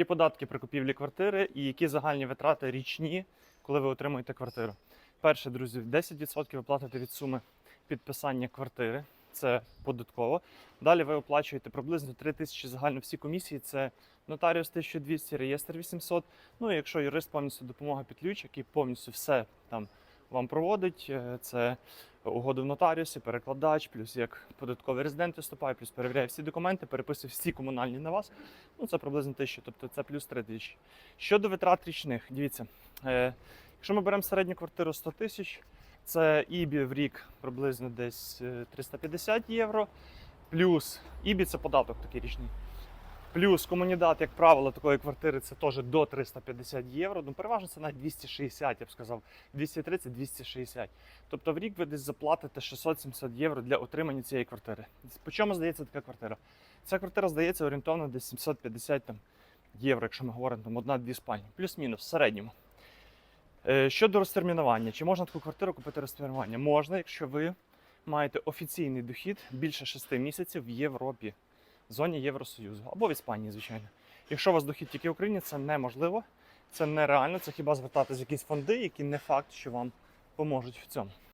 Які податки при купівлі квартири і які загальні витрати річні, коли ви отримуєте квартиру? Перше, друзі, 10% ви платите від суми підписання квартири. Це податково. Далі ви оплачуєте приблизно 3 тисячі загально всі комісії. Це нотаріус 1200, реєстр 800. Ну і якщо юрист повністю допомога під ключ, який повністю все там вам проводить, е, це угоду в нотаріусі, перекладач, плюс як податковий резидент виступає, плюс перевіряє всі документи, переписує всі комунальні на вас. Ну це приблизно 1000, тобто це плюс 3 тисячі. Щодо витрат річних, дивіться, е, якщо ми беремо середню квартиру 100 тисяч, це ІБІ в рік приблизно десь е, 350 євро. Плюс ІБІ це податок такий річний. Плюс комунідат, як правило, такої квартири це теж до 350 євро. Ну, переважно це навіть 260, я б сказав, 230-260. Тобто в рік ви десь заплатите 670 євро для отримання цієї квартири. По чому здається така квартира? Ця квартира здається орієнтовно десь 750 там, євро, якщо ми говоримо там одна-дві спальні, плюс-мінус в середньому. Е, Щодо розтермінування, чи можна таку квартиру купити розтермінування? Можна, якщо ви маєте офіційний дохід більше 6 місяців в Європі, зоні Євросоюзу або в Іспанії, звичайно. Якщо у вас дохід тільки в Україні, це неможливо, це нереально, це хіба звертатись в якісь фонди, які не факт, що вам поможуть в цьому.